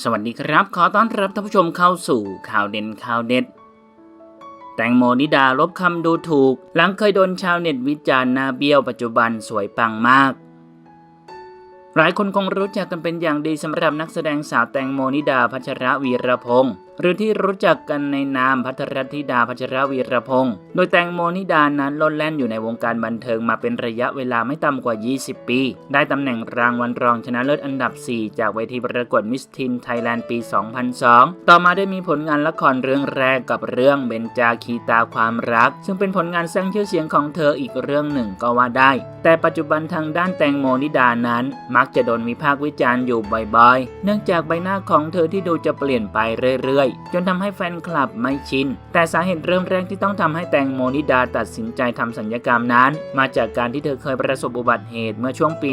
สวัสดีครับ ขอต้อนรับท่านผู้ชมเข้าสู่ข่าวเด่นข่าวเด็ด แตงโมนิดาลบคำดูถูก หลังเคยโดนชาวเน็ตวิจารณ์หน้าเบี้ยวปัจจุบันสวยปังมาก หลายคนคงรู้จักกันเป็นอย่างดีสำหรับนักแสดงสาวแตงโมนิดาพัชรวีรพงศ์หรือที่รู้จักกันในนามพัทรธิดาพัชรวีรพงศ์โดยแตงโมนิดานั้นล่นแล่นอยู่ในวงการบันเทิงมาเป็นระยะเวลาไม่ต่ำกว่า 20 ปี ได้ตำแหน่งรางวัลรองชนะเลิศอันดับ 4 จากเวทีประกวดมิสทินไทยแลนด์ปี 2002 ต่อมาได้มีผลงานละครเรื่องแรกกับเรื่องเบนจาคีตาความรัก ซึ่งเป็นผลงานสร้างชื่อเสียงของเธออีกเรื่องหนึ่งก็ว่าได้ แต่ปัจจุบันทางด้านแตงโมนิดานั้น มักจะโดนวิพากษ์วิจารณ์อยู่บ่อยๆ เนื่องจากใบหน้าของเธอที่ดูจะเปลี่ยนไปเรื่อยๆ จนทำให้แฟนคลับไม่ชิน แต่สาเหตุเริ่มแรกที่ต้องทำให้แตงโมนิดาตัดสินใจทำสัญญกรรมนั้น มาจากการที่เธอเคยประสบอุบัติเหตุเมื่อช่วงปี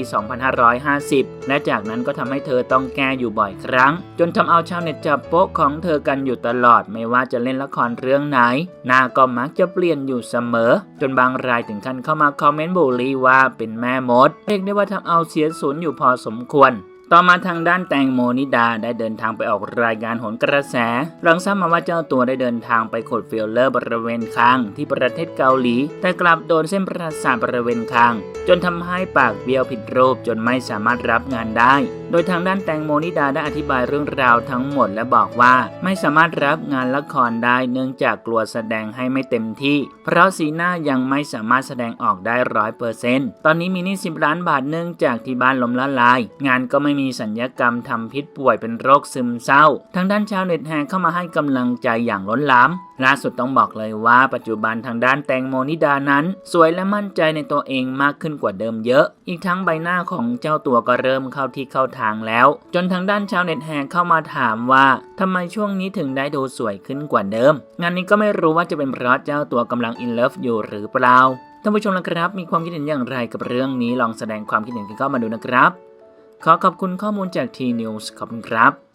2550 และจากนั้นก็ทำให้เธอต้องแก้อยู่บ่อยครั้ง จนทำเอาชาวเน็ตจับโป๊ะของเธอกันอยู่ตลอดไม่ว่าจะเล่นละครเรื่องไหนหน้าก็มักจะเปลี่ยนอยู่เสมอ จนบางรายถึงขั้นเข้ามาคอมเมนต์บูลลี่ว่าเป็นแม่มดเรียกได้ว่าทำเอาเสียศูนย์อยู่พอสมควร ต่อมาทางด้านแตงโมนิดาได้เดินทางไปออกรายการโหนกระแส หลังทราบมาว่าเจ้าตัวได้เดินทางไปขดฟิลเลอร์บริเวณคางที่ประเทศเกาหลี แต่กลับโดนเส้นประสาทบริเวณคาง จนทำให้ปากเบี้ยวผิดรูปจนไม่สามารถรับงานได้โดยทางด้านแตงโมนิดาได้อธิบายเรื่องราวทั้งหมดและบอกว่า ไม่สามารถรับงานละครได้เนื่องจากกลัวแสดงให้ไม่เต็มที่ เพราะสีหน้ายังไม่สามารถแสดงออกได้ร้อยเปอร์เซ็นต์ตอนนี้มีหนี้สิบล้านบาทเนื่องจากที่บ้านล้มละลาย งานก็ไม่มีสัญญกรรมทำพิษป่วยเป็นโรคซึมเศร้า ทางด้านชาวเน็ตแห่เข้ามาให้กำลังใจอย่างล้นหลาม ล่าสุดต้องบอกเลยว่าปัจจุบันทางด้านแตงโมนิดานั้น สวยและมั่นใจในตัวเองมากขึ้นกว่าเดิมเยอะ อีกทั้งใบหน้าของเจ้าตัวก็เริ่มเข้าที่เข้าทางแล้ว จนทางด้านชาวเน็ตแห่เข้ามาถามว่าทำไมช่วงนี้ถึงได้ดูสวยขึ้นกว่าเดิม งานนี้ก็ไม่รู้ว่าจะเป็นเพราะเจ้าตัวกำลังอินเลิฟอยู่หรือเปล่าท่านผู้ชมนะครับ มีความคิดเห็นอย่างไรกับเรื่องนี้ลองแสดงความคิดเห็นกันเข้ามาดูนะครับ ขอขอบคุณข้อมูลจาก T News ขอบคุณครับ